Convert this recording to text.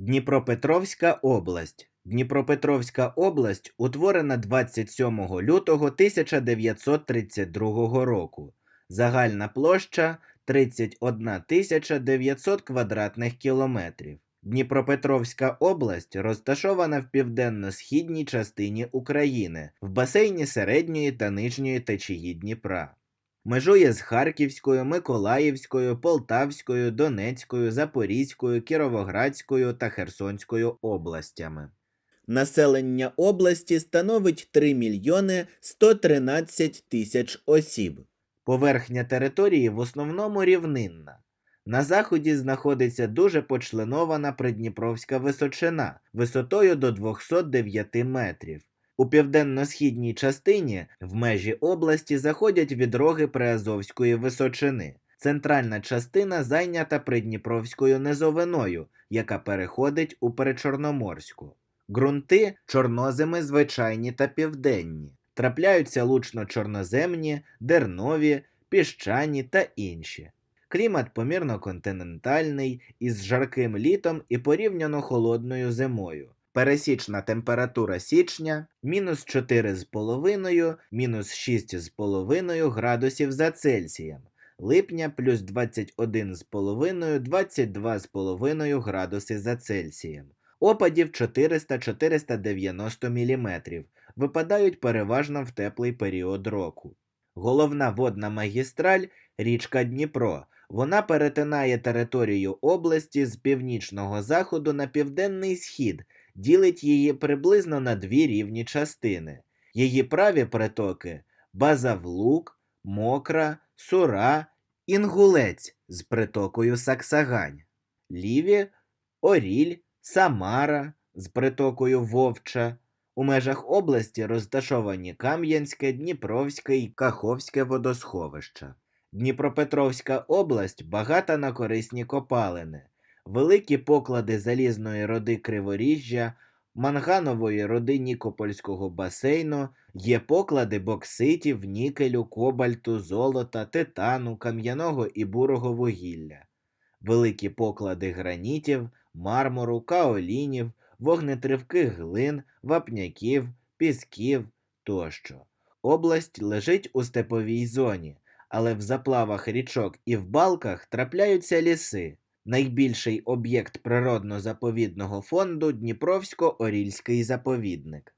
Дніпропетровська область. Дніпропетровська область утворена 27 лютого 1932 року. Загальна площа 31 тисяча 900 квадратних кілометрів. Дніпропетровська область розташована в південно-східній частині України, в басейні середньої та нижньої течії Дніпра. Межує з Харківською, Миколаївською, Полтавською, Донецькою, Запорізькою, Кіровоградською та Херсонською областями. Населення області становить 3 мільйони 113 тисяч осіб. Поверхня території в основному рівнинна. На заході знаходиться дуже почленована Придніпровська височина висотою до 209 метрів. У південно-східній частині в межі області заходять відроги Приазовської височини. Центральна частина зайнята Придніпровською низовиною, яка переходить у Перечорноморську. Ґрунти чорноземи звичайні та південні. Трапляються лучно-чорноземні, дернові, піщані та інші. Клімат помірно континентальний із жарким літом і порівняно холодною зимою. Пересічна температура січня мінус 4,5, мінус 6,5 градусів за Цельсієм, липня плюс 21,5, 22,5 градуси за Цельсієм. Опадів 400-490 мм. Випадають переважно в теплий період року. Головна водна магістраль річка Дніпро. Вона перетинає територію області з північного заходу на південний схід, ділить її приблизно на дві рівні частини. Її праві притоки Базавлук, Мокра, Сура, Інгулець з притокою Саксагань, ліві Оріль, Самара з притокою Вовча. У межах області розташовані Кам'янське, Дніпровське і Каховське водосховища. Дніпропетровська область багата на корисні копалини, великі поклади залізної роди Криворіжжя, манганової роди Нікопольського басейну, є поклади бокситів, нікелю, кобальту, золота, титану, кам'яного і бурого вугілля, великі поклади гранітів, мармуру, каолінів, вогнетривких глин, вапняків, пісків тощо. Область лежить у степовій зоні, але в заплавах річок і в балках трапляються ліси. Найбільший об'єкт природно-заповідного фонду Дніпровсько-Орільський заповідник.